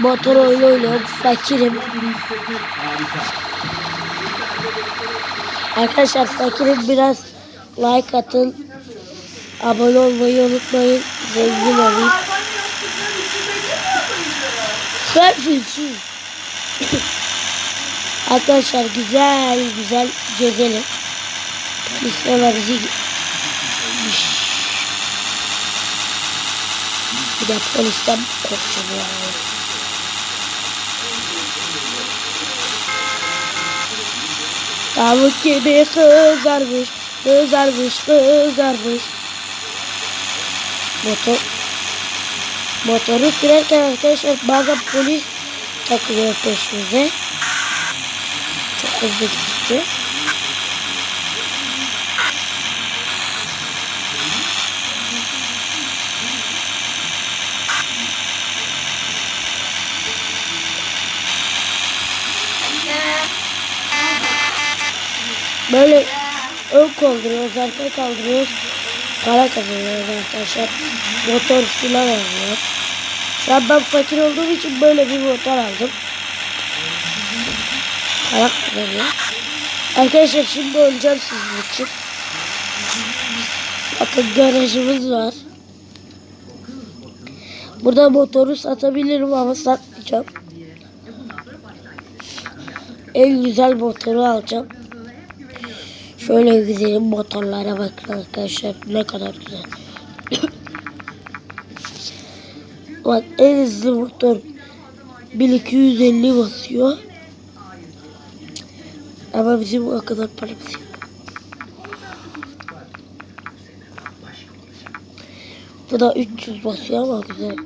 motor oyunu oynuyorum. Fakirim. Arkadaşlar fakirim biraz like atın. Abone olmayı unutmayın. Zengin olayım. Ben fakir. Arkadaşlar güzel güzel gezelim. Polisler bizi bir de polisten korkacağım ya. Tavuk gibi kızarmış, kızarmış, kızarmış. Motor motoru sürerken arkadaşlar bazen polis takılıyor peşimize. Çok hızlı gitti. Böyle ön kaldırıyoruz, arka kaldırıyoruz. Para kazanıyoruz arkadaşlar. Motor filan alıyoruz. Şu an ben fakir olduğum için böyle bir motor aldım. Para kazanıyor. Arkadaşlar şimdi oynayacağım sizin için. Bakın garajımız var. Burada motoru satabilirim ama satmayacağım. En güzel motoru alacağım. Şöyle güzelim motorlara bakın arkadaşlar ne kadar güzel. Bak en hızlı motor 1250 basıyor. Ama bizim o kadar paramız yok. Bu da 300 basıyor ama güzel.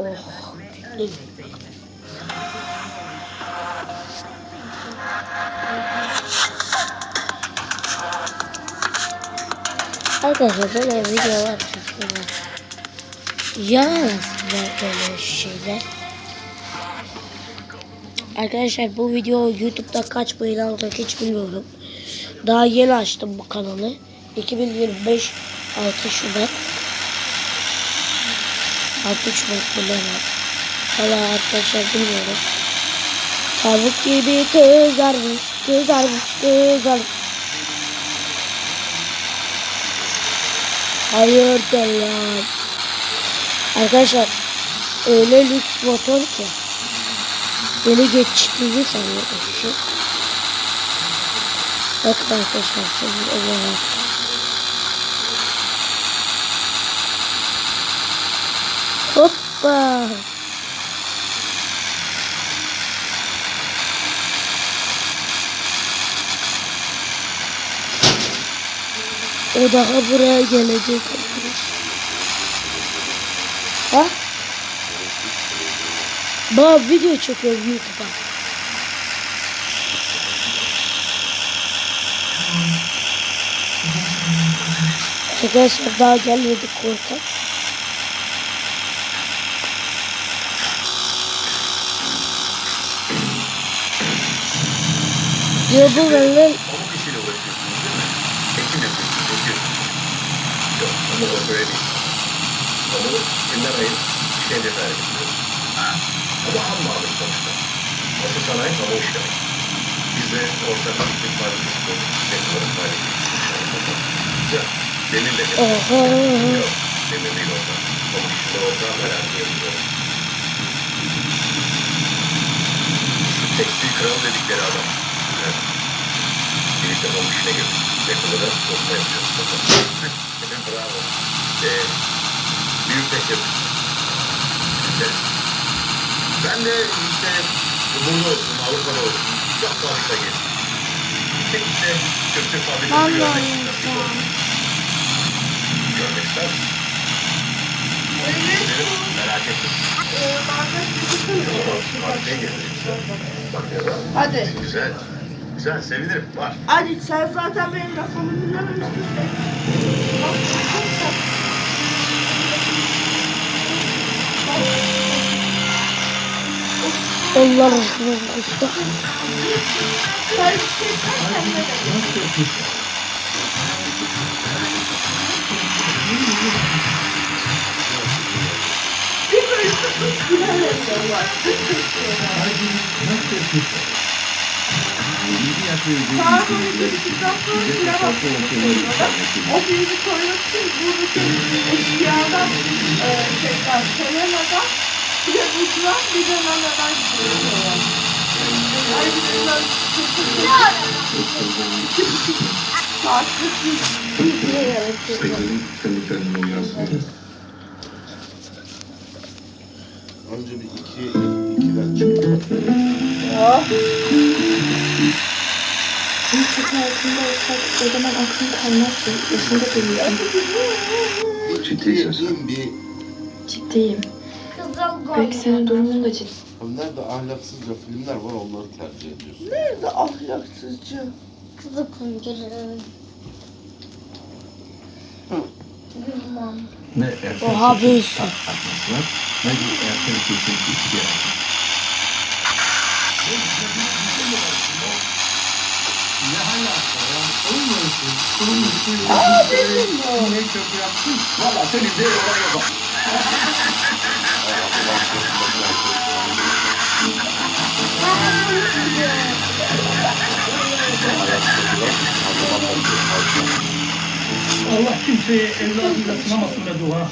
Oh, Arkadaşlar böyle videolar çekiyorum. Ya aslında böyle şeyler. Arkadaşlar bu video YouTube'da kaç beğeni alacak hiç bilmiyorum. Daha yeni açtım bu kanalı. 2025 6 Şubat. 6 Şubat mı ne var? Valla arkadaşlar bilmiyorum. Tavuk gibi kızarmış, kızarmış, kızarmış. Hayırdır lan? Arkadaşlar öyle lüks motor ki beni geçtiğini sanıyor eşi. Bakın arkadaşlar şimdi olarak. Hoppa. O daha buraya gelecek. Ha? Bana video çekiyorum YouTube'a. Arkadaşlar daha gelmedi korkak. Ya bu benden 10 kişiyle uğraşıyorsunuz değil mi? Ekim yapıyorsunuz, ekim. Yok, onu da böyle değil. Onu kimden ayıp bir şey cesaret ediyoruz. Ama ham bağlı sonuçta. Asıl sanayi kamu iş demek. Biz de ortak bir fabrikası kurduk. Teknoloji fabrikası. Güzel. Demir de yapıyoruz. Yok, demir değil orada. Kamu işinde orada merak ediyorum. Tekstil kralı dedikleri adam. Evet. Birlikte kamu işine girdik. Yakında da sosma yapacağız. Bravo. Ee, büyük teşebbüs. Evet. Ben de işte burada olsun, Avrupa'da olsun. Çok fabrika gezdim. Tek işte Türk Türk fabrikası görmek oldu. Görmek ister misin? Merak da Hadi. güzel. Güzel, sevinirim. Var. Hadi sen zaten benim lafımı dinlememişsin. Bak, bak, bak. Allah razı olsun. Nasıl yapıyorsun? 20 yaş ve üzeri Sağa sonra geçtikten sonra süre basmak zorunda. O filmi koymak için buradaki eşkıyadan e, tekrar sayamadan bir de uçuran bir de nanadan gidiyorlar. Ay bunlar Saatlik bir yaratıyor. Kemiklerini uyarsanız. Önce bir iki, ikiden çıkıyor. Oh. Bir tek altında olsak o zaman aklım kalmazdı. Yaşında dönüyorum. Ciddiyim bir... Ciddiyim. Belki senin durumun da ciddi. Abi Nerede ahlaksızca filmler var onları tercih ediyorsun. Nerede ahlaksızca? Kızı kunduruyor. Ne erkek Oha seçim var, ne bir erkek seçim ihtiyacı. Ne alaka ya? Olmuyorsun. Kurum. Ne kötü yaptın? Valla senin de olay yok. Allah kimseyi evladıyla sınamasın be dua.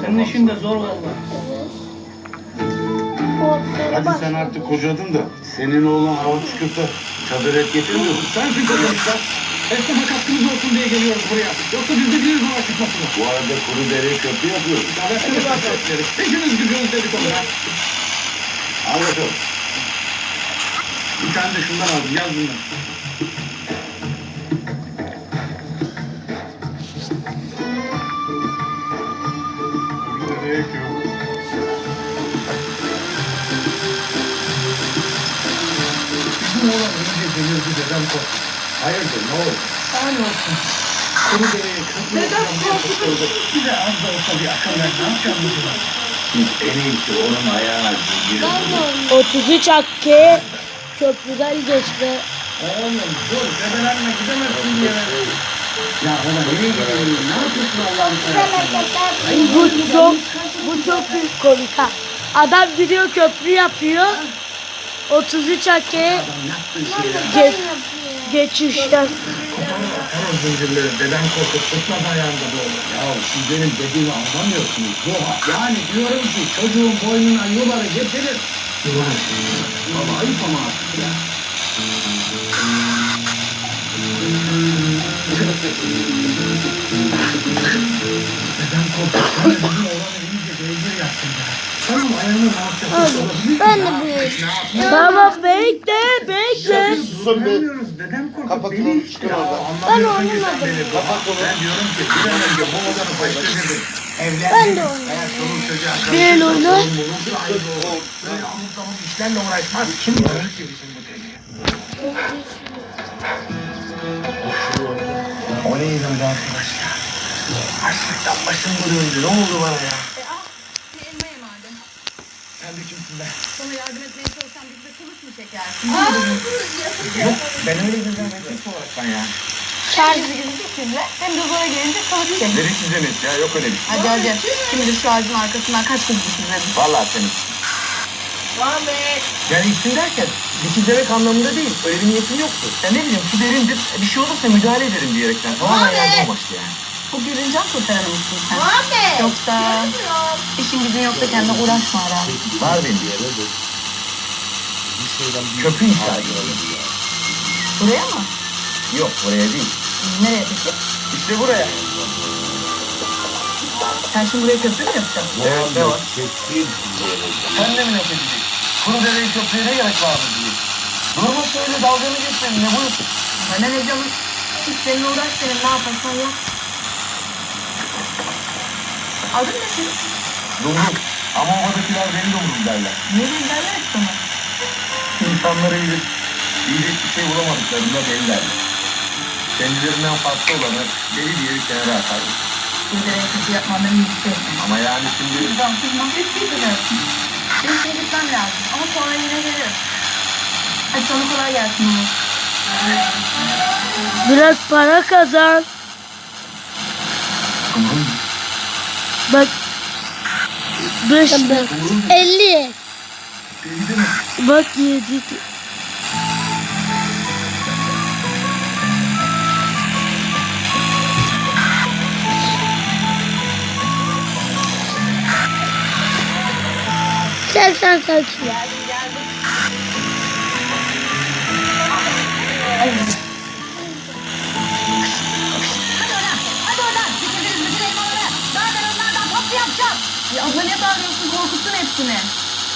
Senin işin de zor valla. Hadi sen artık kocadın da senin oğlan çıkıp da çadır et getirmiyor musun? Sensin kocamışlar. Esnafa katkımız olsun diye geliyoruz buraya. Yoksa biz de değiliz hava çıkmasına. Bu arada kuru dere köprü yapıyoruz. Ya versene zaten. İşiniz gücünüz dedik ona. Al bakalım. Bir tane de şundan aldım. Yaz bundan. Bizim oğlan iyice delirdi dedem korktu. Hayırdır ne oldu? Aynı olsun. Kuru dereye yapacağım diye tutturdu. Bize az da olsa bir akıl ver. Ne yapacağım bu zaman? Biz en iyisi onun ayağına zincir 33 hakkı köprüden geçti. Oğlum dur. Dedelenme gidemezsin bir yere. Ya ulan nereye gidiyorsun? Ne yapıyorsun Allah'ını seversen? Bu çok bu çok büyük komik ha. Adam gidiyor köprü yapıyor. 33 hakkı Yaptığın şeyler. geç, geçişten. Atarım zincirleri. Deden korkup tutmaz ayağında böyle. Ya siz benim dediğimi anlamıyorsunuz. Bu yani diyorum ki çocuğun boynuna yuları getirir. Yuları. Baba ayıp ama artık ya. Sen de bizim oğlanı iyice beygir yaptın ya. Tamam ayağını rahatça tutabilir Ben de büyüğüm. Tamam bekle bekle. Susun be. Beni... onu, çıkın Ya oradan. sen beni. Kapat onu. Ben diyorum ki bir an önce bu odanı başka bir evlendim. Ben de oynuyorum. Eğer çoluk çocuğa karışırsa sorun bulunca ayrı olur. Böyle amuk zamuk işlerle uğraşmaz. Kim görür ki bizim bu deliği? O neydi öyle arkadaş ya? Açlıktan başım döndü. Ne oldu bana ya? Bir elma ye madem. Sen de kimsin be? Sana yardım etmeye çalışsam bize ben öyle bir zahmetlik olarak ben ya. Şarjı gidecek size. Hem de zora gelince çek. Beni çizemet ya yok öyle bir şey. Hadi hadi. Kim bilir şu ağacın arkasından kaç kılıç çizerim. Vallahi senin. Ahmet. Yani isim derken dikiz demek anlamında değil. Öyle bir niyetim yoktu. Ya ne bileyim su derindir. Bir şey olursa müdahale ederim diyerekten. Tamamen yardım amaçlı yani. Bu gülüncen kurtaran mısın sen? Ahmet. Yoksa işin gücün yoksa kendine uğraşma ara. Var benim. Bir bir Köprü ihtiyacı var. Buraya mı? Yok buraya değil. Nereye peki? İşte buraya. Sen şimdi buraya köprü mü yapacaksın? Evet ne var? Çektiğin Sen de mi laf edeceksin? Kuru dereyi köprüye ne gerek var mı diye. Durma söyle dalganı geçmeyin ne buyur. Bana ne canım? Hiç seninle uğraş senin ne yaparsan yap. Adın ne senin? Dumrum. Ama oradakiler beni dumrum derler. Ne bilirler sana? İnsanları bilir. Diyecek bir şey bulamadıklarında deliler. Kendilerinden farklı olanı deli diye bir kenara atarlar. Gözlere kötü yapmanların yüzü Ama yani şimdi Tamam kızmam. Eskiydiniz. Benim şimdi gitmem lazım. Ama sonra yine gelirim. Hadi sana kolay gelsin. Umut. Biraz para kazan. Bak. 5 lira. 50. Bak 7. Sen sen sakin. Yapacağım. Ya abla ne bağırıyorsun? Korkuttun hepsini.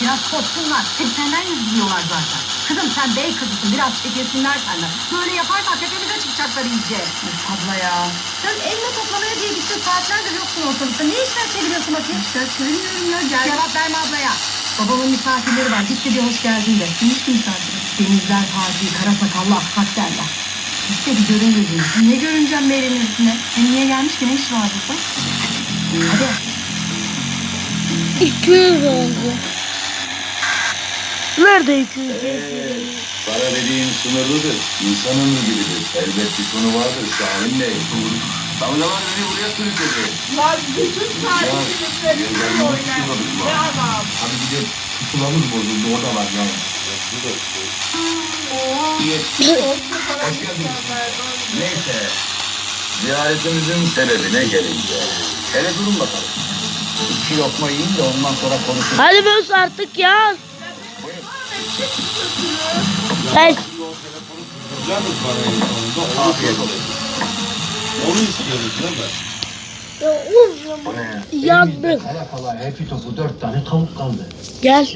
Biraz korksunlar. Hep senden yüzlüyorlar zaten. Kızım sen bey kızısın. Biraz çekilsinler senden. Böyle yaparsan tepemize çıkacaklar iyice. Of abla ya. Sen elma toplamaya diye gittin. Saatlerdir yoksun ortalıkta. Ne işler çeviriyorsun bakayım? İşler çevirmiyorum ya. Gel. Cevap verme ablaya. Babamın misafirleri var. Git de hoş geldin de. Kimmiş ki misafiri? Denizler Hacı, kara sakallı aksak derler. Git de bir görün gözünü. Ne görüneceğim Beylerin üstüne? Hem niye gelmiş ki? Ne iş var burada? Hadi. 200 oldu. Nerede 200? Para dediğin sınırlıdır. İnsan ömrü gibidir. Elbet bir sonu vardır Şahin Bey. Damlalar beni buraya sürükledi. Lan bütün tarihçiliklerini oynar. Ne adam. Hadi gidelim. Pusulamız bozuldu o da var yani. Hoş Neyse. Ziyaretimizin sebebine gelince. Hele durun bakalım. İki lokma yiyin de ondan sonra konuşuruz. Hadi Möz artık ya. Gel. Onu istiyoruz değil mi? Ya uf. O ne ya? Yandım. Kara kala hepi topu dört tane tavuk kaldı. Gel.